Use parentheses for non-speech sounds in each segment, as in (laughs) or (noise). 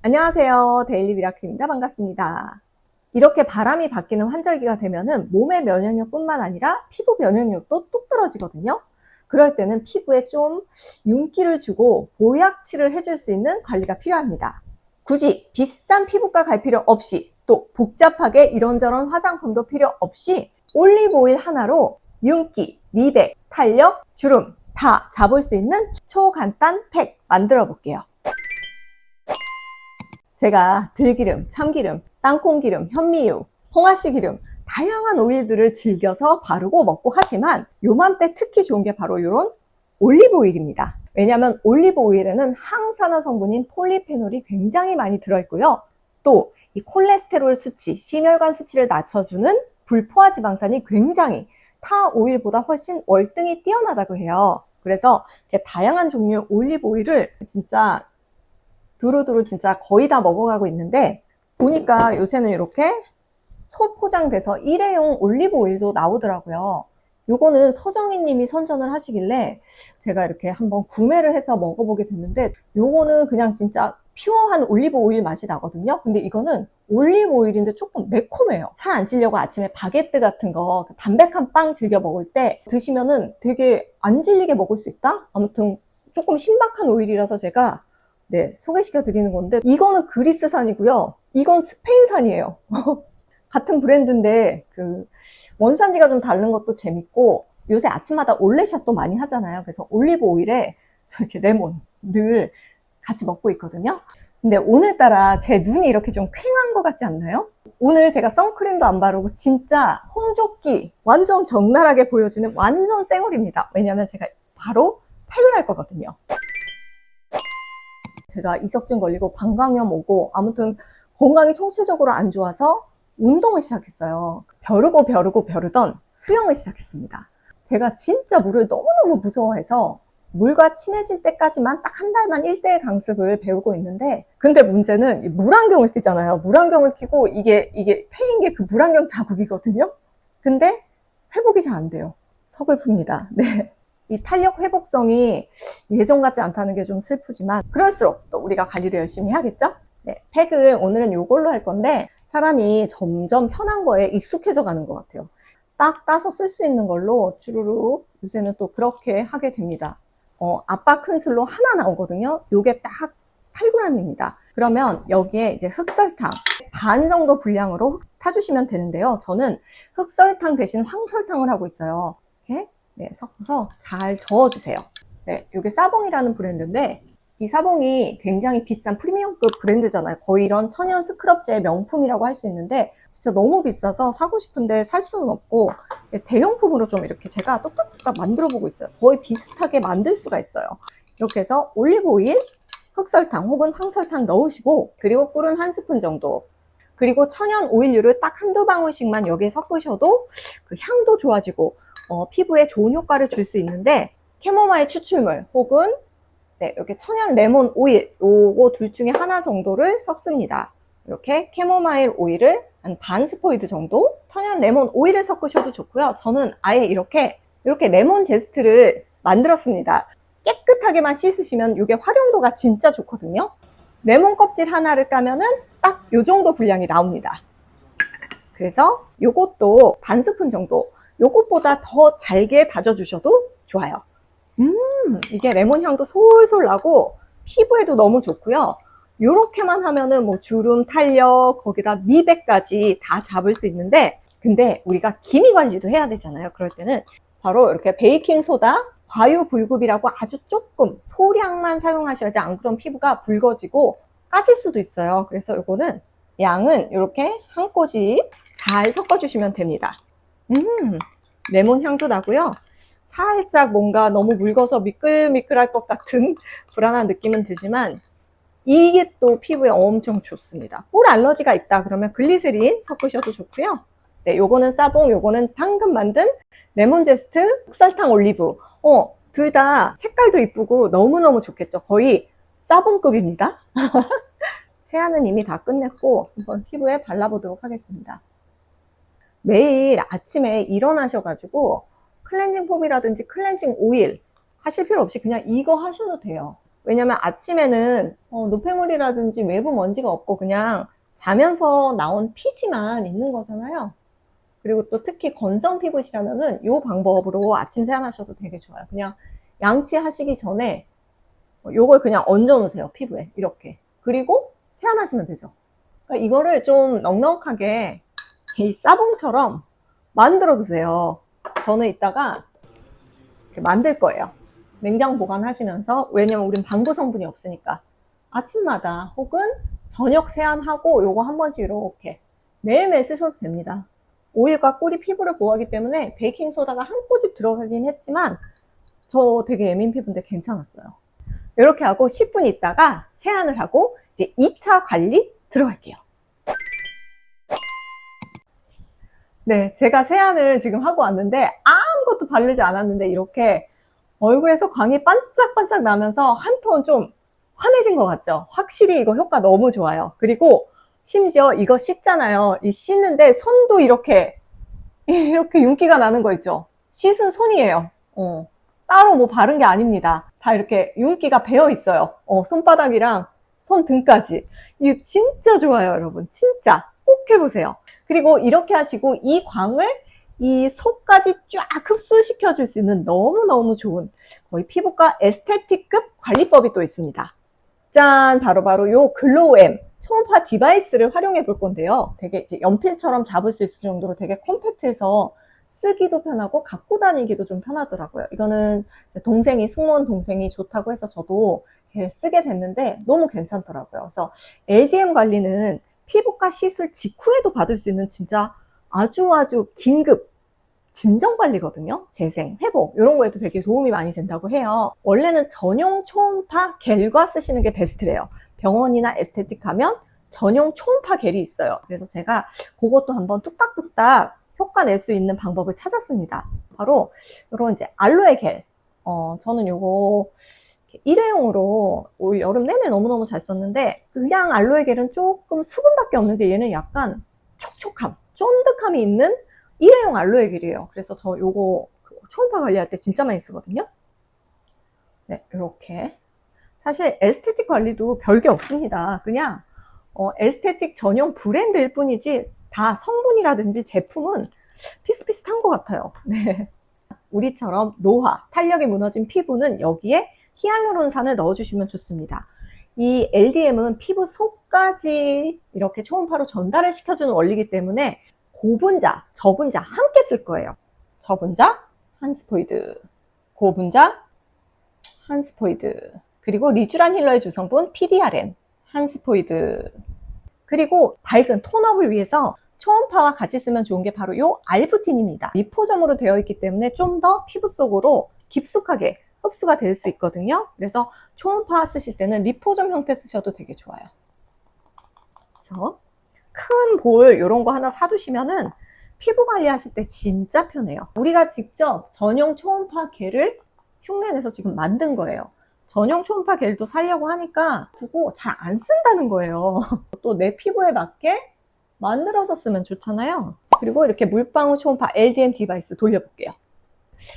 안녕하세요. 데일리 미라클입니다. 반갑습니다. 이렇게 바람이 바뀌는 환절기가 되면은 몸의 면역력뿐만 아니라 피부 면역력도 뚝 떨어지거든요. 그럴 때는 피부에 좀 윤기를 주고 보약칠을 해줄 수 있는 관리가 필요합니다. 굳이 비싼 피부과 갈 필요 없이 또 복잡하게 이런저런 화장품도 필요 없이 올리브오일 하나로 윤기, 미백, 탄력, 주름 다 잡을 수 있는 초간단 팩 만들어 볼게요. 제가 들기름, 참기름, 땅콩기름, 현미유, 홍아씨 기름 다양한 오일들을 즐겨서 바르고 먹고 하지만 요맘때 특히 좋은 게 바로 이런 올리브 오일입니다. 왜냐하면 올리브 오일에는 항산화 성분인 폴리페놀이 굉장히 많이 들어있고요. 또 이 콜레스테롤 수치, 심혈관 수치를 낮춰주는 불포화 지방산이 굉장히 타 오일보다 훨씬 월등히 뛰어나다고 해요. 그래서 다양한 종류의 올리브 오일을 진짜 두루두루 진짜 거의 다 먹어가고 있는데 보니까 요새는 이렇게 소포장돼서 일회용 올리브 오일도 나오더라고요. 요거는 서정희 님이 선전을 하시길래 제가 이렇게 한번 구매를 해서 먹어보게 됐는데 요거는 그냥 진짜 퓨어한 올리브 오일 맛이 나거든요. 근데 이거는 올리브 오일인데 조금 매콤해요. 살 안 찌려고 아침에 바게트 같은 거 담백한 빵 즐겨 먹을 때 드시면은 되게 안 질리게 먹을 수 있다? 아무튼 조금 신박한 오일이라서 제가 네, 소개시켜 드리는 건데 이거는 그리스산이고요. 이건 스페인산이에요. (laughs) 같은 브랜드인데 그 원산지가 좀 다른 것도 재밌고 요새 아침마다 올레샷도 많이 하잖아요. 그래서 올리브 오일에 이렇게 레몬 늘 같이 먹고 있거든요. 근데 오늘따라 제 눈이 이렇게 좀 퀭한 것 같지 않나요? 오늘 제가 선크림도 안 바르고 진짜 홍조끼 완전 적나라하게 보여지는 완전 쌩얼입니다. 왜냐면 제가 바로 퇴근할 거거든요. 제가 이석증 걸리고 방광염 오고 아무튼 건강이 총체적으로 안 좋아서 운동을 시작했어요. 벼르고 벼르고 벼르던 수영을 시작했습니다. 제가 진짜 물을 너무너무 무서워해서 물과 친해질 때까지만 딱 한 달만 1대1 강습을 배우고 있는데 근데 문제는 이 물안경을 끼잖아요. 물안경을 끼고 이게 이게 패인 게 그 물안경 자국이거든요. 근데 회복이 잘 안 돼요. 서글픕니다. 네. 이 탄력 회복성이 예전 같지 않다는 게 좀 슬프지만 그럴수록 또 우리가 관리를 열심히 해야겠죠? 네, 팩을 오늘은 이걸로 할 건데 사람이 점점 편한 거에 익숙해져 가는 것 같아요. 딱 따서 쓸 수 있는 걸로 주르륵 요새는 또 그렇게 하게 됩니다. 어, 아빠 큰술로 하나 나오거든요. 요게 딱 8g입니다. 그러면 여기에 이제 흑설탕 반 정도 분량으로 타주시면 되는데요. 저는 흑설탕 대신 황설탕을 하고 있어요. 이렇게 네, 섞어서 잘 저어주세요. 네, 이게 사봉이라는 브랜드인데 이 사봉이 굉장히 비싼 프리미엄급 브랜드잖아요. 거의 이런 천연 스크럽제의 명품이라고 할 수 있는데 진짜 너무 비싸서 사고 싶은데 살 수는 없고 대용품으로 좀 이렇게 제가 똑딱똑딱 만들어 보고 있어요. 거의 비슷하게 만들 수가 있어요. 이렇게 해서 올리브 오일, 흑설탕 혹은 황설탕 넣으시고 그리고 꿀은 한 스푼 정도 그리고 천연 오일류를 딱 한두 방울씩만 여기에 섞으셔도 그 향도 좋아지고 어, 피부에 좋은 효과를 줄 수 있는데 캐모마일 추출물 혹은 네, 이렇게 천연 레몬 오일 요거 둘 중에 하나 정도를 섞습니다. 이렇게 캐모마일 오일을 한 반 스포이드 정도 천연 레몬 오일을 섞으셔도 좋고요. 저는 아예 이렇게 이렇게 레몬 제스트를 만들었습니다. 깨끗하게만 씻으시면 이게 활용도가 진짜 좋거든요. 레몬 껍질 하나를 까면은 딱 요 정도 분량이 나옵니다. 그래서 요것도 반 스푼 정도 요것보다 더 잘게 다져주셔도 좋아요. 음, 이게 레몬 향도 솔솔 나고 피부에도 너무 좋고요. 요렇게만 하면은 뭐 주름, 탄력, 거기다 미백까지 다 잡을 수 있는데 근데 우리가 기미 관리도 해야 되잖아요. 그럴 때는 바로 이렇게 베이킹 소다, 과유불급이라고 아주 조금 소량만 사용하셔야지 안 그럼 피부가 붉어지고 까질 수도 있어요. 그래서 요거는 양은 이렇게 한 꼬집 잘 섞어주시면 됩니다. 음, 레몬 향도 나고요. 살짝 뭔가 너무 묽어서 미끌미끌할 것 같은 (laughs) 불안한 느낌은 들지만 이게 또 피부에 엄청 좋습니다. 꿀 알러지가 있다 그러면 글리세린 섞으셔도 좋고요. 네, 요거는 사봉, 요거는 방금 만든 레몬 제스트, 흑설탕 올리브. 어, 둘 다 색깔도 이쁘고 너무너무 좋겠죠. 거의 사봉급입니다. (laughs) 세안은 이미 다 끝냈고 한번 피부에 발라보도록 하겠습니다. 매일 아침에 일어나셔가지고 클렌징 폼이라든지 클렌징 오일 하실 필요 없이 그냥 이거 하셔도 돼요. 왜냐면 아침에는 어, 노폐물이라든지 외부 먼지가 없고 그냥 자면서 나온 피지만 있는 거잖아요. 그리고 또 특히 건성 피부시라면은 이 방법으로 아침 세안하셔도 되게 좋아요. 그냥 양치하시기 전에 요걸 그냥 얹어 놓으세요. 피부에 이렇게. 그리고 세안하시면 되죠. 그러니까 이거를 좀 넉넉하게 이 사봉처럼 만들어 두세요. 저는 이따가 만들 거예요. 냉장 보관하시면서 왜냐면 우린 방부 성분이 없으니까 아침마다 혹은 저녁 세안하고 요거 한 번씩 이렇게 매일매일 쓰셔도 됩니다. 오일과 꿀이 피부를 보호하기 때문에 베이킹 소다가 한 꼬집 들어가긴 했지만 저 되게 예민 피부인데 괜찮았어요. 이렇게 하고 10분 있다가 세안을 하고 이제 2차 관리 들어갈게요. 네, 제가 세안을 지금 하고 왔는데 아무것도 바르지 않았는데 이렇게 얼굴에서 광이 반짝반짝 나면서 한 톤 좀 환해진 것 같죠? 확실히 이거 효과 너무 좋아요. 그리고 심지어 이거 씻잖아요. 이 씻는데 손도 이렇게 (laughs) 이렇게 윤기가 나는 거 있죠? 씻은 손이에요. 어, 따로 뭐 바른 게 아닙니다. 다 이렇게 윤기가 배어 있어요. 어, 손바닥이랑 손등까지. 이거 진짜 좋아요, 여러분. 진짜 꼭 해보세요. 그리고 이렇게 하시고 이 광을 이 속까지 쫙 흡수시켜 줄 수 있는 너무너무 좋은 거의 피부과 에스테틱급 관리법이 또 있습니다. 짠! 바로바로 요 글로우엠 초음파 디바이스를 활용해 볼 건데요. 되게 이제 연필처럼 잡을 수 있을 정도로 되게 콤팩트해서 쓰기도 편하고 갖고 다니기도 좀 편하더라고요. 이거는 동생이 승무원 동생이 좋다고 해서 저도 쓰게 됐는데 너무 괜찮더라고요. 그래서 LDM 관리는 피부과 시술 직후에도 받을 수 있는 진짜 아주 아주 긴급 진정 관리거든요. 재생, 회복 이런 거에도 되게 도움이 많이 된다고 해요. 원래는 전용 초음파 겔과 쓰시는 게 베스트래요. 병원이나 에스테틱 가면 전용 초음파 겔이 있어요. 그래서 제가 그것도 한번 뚝딱뚝딱 효과 낼 수 있는 방법을 찾았습니다. 바로 이런 이제 알로에 겔. 어, 저는 요거 일회용으로 올 여름 내내 너무너무 잘 썼는데 그냥 알로에 겔은 조금 수분밖에 없는데 얘는 약간 촉촉함, 쫀득함이 있는 일회용 알로에 겔이에요. 그래서 저 요거 그 초음파 관리할 때 진짜 많이 쓰거든요. 네, 이렇게. 사실 에스테틱 관리도 별게 없습니다. 그냥 어, 에스테틱 전용 브랜드일 뿐이지 다 성분이라든지 제품은 비슷비슷한 것 같아요. (laughs) 네. 우리처럼 노화, 탄력이 무너진 피부는 여기에 히알루론산을 넣어주시면 좋습니다. 이 LDM은 피부 속까지 이렇게 초음파로 전달을 시켜주는 원리이기 때문에 고분자, 저분자 함께 쓸 거예요. 저분자, 한 스포이드. 고분자, 한 스포이드. 그리고 리쥬란 힐러의 주성분 PDRN, 한 스포이드. 그리고 밝은 톤업을 위해서 초음파와 같이 쓰면 좋은 게 바로 이 알부틴입니다. 리포점으로 되어 있기 때문에 좀 더 피부 속으로 깊숙하게 흡수가 될 수 있거든요. 그래서 초음파 쓰실 때는 리포점 형태 쓰셔도 되게 좋아요. 그래서 큰 볼 이런 거 하나 사두시면은 피부 관리하실 때 진짜 편해요. 우리가 직접 전용 초음파 겔을 흉내내서 지금 만든 거예요. 전용 초음파 겔도 살려고 하니까 그거 잘안 쓴다는 거예요. (laughs) 또 내 피부에 맞게 만들어서 쓰면 좋잖아요. 그리고 이렇게 물방울 초음파 LDM 디바이스 돌려볼게요.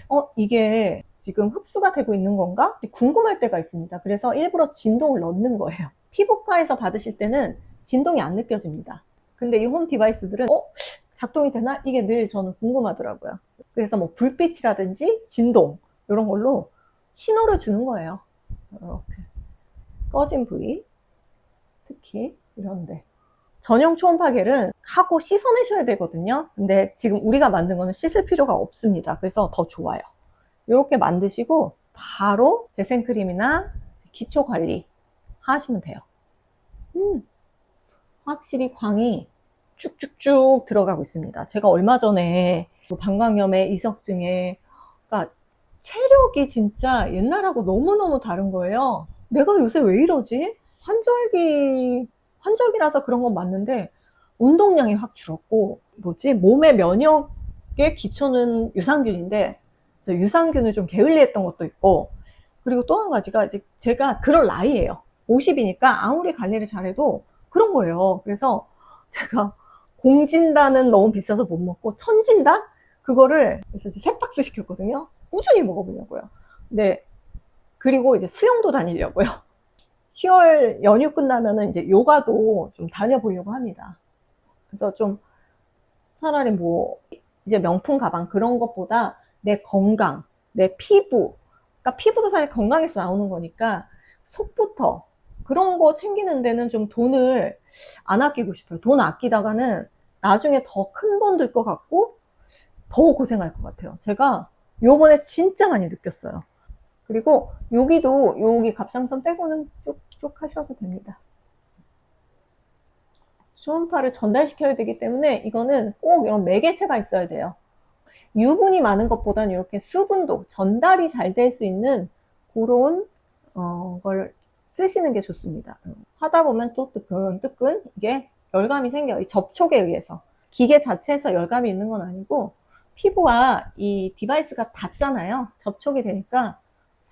어, 이게 지금 흡수가 되고 있는 건가? 궁금할 때가 있습니다. 그래서 일부러 진동을 넣는 거예요. (laughs) 피부과에서 받으실 때는 진동이 안 느껴집니다. 근데 이 홈 디바이스들은 어? 작동이 되나? 이게 늘 저는 궁금하더라고요. 그래서 뭐 불빛이라든지 진동 이런 걸로 신호를 주는 거예요. 이렇게 꺼진 부위 특히 이런데 전용 초음파 겔은 하고 씻어내셔야 되거든요. 근데 지금 우리가 만든 거는 씻을 필요가 없습니다. 그래서 더 좋아요. 이렇게 만드시고 바로 재생크림이나 기초 관리 하시면 돼요. 음, 확실히 광이 쭉쭉쭉 들어가고 있습니다. 제가 얼마 전에 그 방광염에 이석증에 그러니까 체력이 진짜 옛날하고 너무너무 다른 거예요. 내가 요새 왜 이러지? 환절기, 환절기라서 그런 건 맞는데, 운동량이 확 줄었고, 뭐지? 몸의 면역의 기초는 유산균인데, 저 유산균을 좀 게을리했던 것도 있고, 그리고 또 한 가지가 이제 제가 그럴 나이예요. 50이니까 아무리 관리를 잘해도 그런 거예요. 그래서 제가 공진단은 너무 비싸서 못 먹고, 천진단? 그거를 그래서 이제 세 박스 시켰거든요. 꾸준히 먹어보려고요. 근데 그리고 이제 수영도 다니려고요. (laughs) 10월 연휴 끝나면은 이제 요가도 좀 다녀보려고 합니다. 그래서 좀 차라리 뭐 이제 명품 가방 그런 것보다 내 건강, 내 피부, 그러니까 피부도 사실 건강에서 나오는 거니까 속부터 그런 거 챙기는 데는 좀 돈을 안 아끼고 싶어요. 돈 아끼다가는 나중에 더 큰 돈 들 것 같고 더 고생할 것 같아요. 제가 요번에 진짜 많이 느꼈어요. 그리고 여기도 여기 갑상선 빼고는 쭉쭉 하셔도 됩니다. 초음파를 전달시켜야 되기 때문에 이거는 꼭 이런 매개체가 있어야 돼요. 유분이 많은 것보다는 이렇게 수분도 전달이 잘 될 수 있는 그런 어, 걸 쓰시는 게 좋습니다. 하다 보면 또 뜨끈뜨끈 이게 열감이 생겨요. 이 접촉에 의해서. 기계 자체에서 열감이 있는 건 아니고 피부와 이 디바이스가 닿잖아요. 접촉이 되니까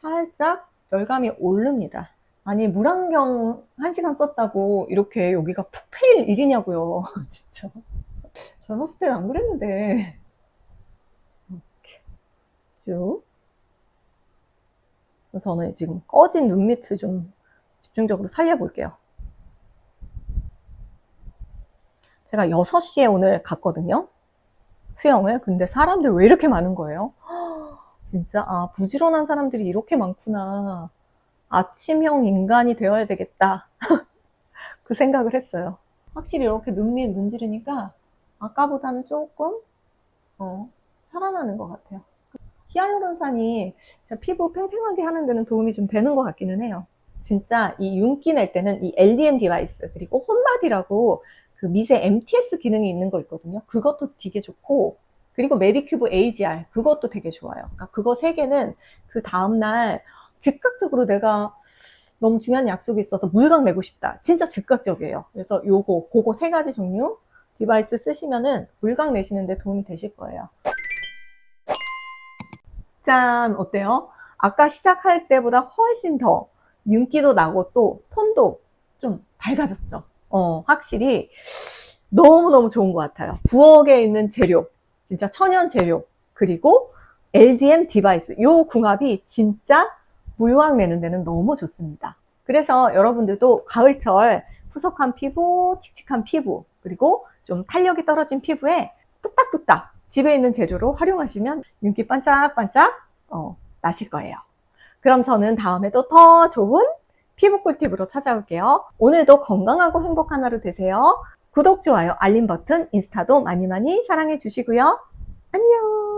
살짝 열감이 오릅니다. 아니 물안경 1시간 썼다고 이렇게 여기가 푹 패일 일이냐고요. (laughs) 진짜. 젊었을 때는 안 그랬는데. 쭉. 저는 지금 꺼진 눈 밑을 좀 집중적으로 살려볼게요. 제가 6시에 오늘 갔거든요. 수영을. 근데 사람들 왜 이렇게 많은 거예요? (gasps) 진짜, 아, 부지런한 사람들이 이렇게 많구나. 아침형 인간이 되어야 되겠다. (laughs) 그 생각을 했어요. 확실히 이렇게 눈밑 문지르니까 아까보다는 조금, 어, 살아나는 것 같아요. 히알루론산이 피부 팽팽하게 하는 데는 도움이 좀 되는 것 같기는 해요. 진짜 이 윤기 낼 때는 이 LDM 디바이스 그리고 홈마디라고 그 미세 MTS 기능이 있는 거 있거든요. 그것도 되게 좋고 그리고 메디큐브 AGR 그것도 되게 좋아요. 그러니까 그거 세 개는 그 다음 날 즉각적으로 내가 너무 중요한 약속이 있어서 물광 내고 싶다. 진짜 즉각적이에요. 그래서 요거 그거 세 가지 종류 디바이스 쓰시면은 물광 내시는데 도움이 되실 거예요. 짠 어때요? 아까 시작할 때보다 훨씬 더 윤기도 나고 또 톤도 좀 밝아졌죠. 어, 확실히 너무너무 좋은 것 같아요. 부엌에 있는 재료, 진짜 천연 재료, 그리고 LDM 디바이스, 요 궁합이 진짜 물광 내는 데는 너무 좋습니다. 그래서 여러분들도 가을철 푸석한 피부, 칙칙한 피부, 그리고 좀 탄력이 떨어진 피부에 뚝딱뚝딱 집에 있는 재료로 활용하시면 윤기 반짝반짝 어, 나실 거예요. 그럼 저는 다음에도 더 좋은 피부 꿀팁으로 찾아올게요. 오늘도 건강하고 행복한 하루 되세요. 구독, 좋아요, 알림 버튼, 인스타도 많이 많이 사랑해 주시고요. 안녕!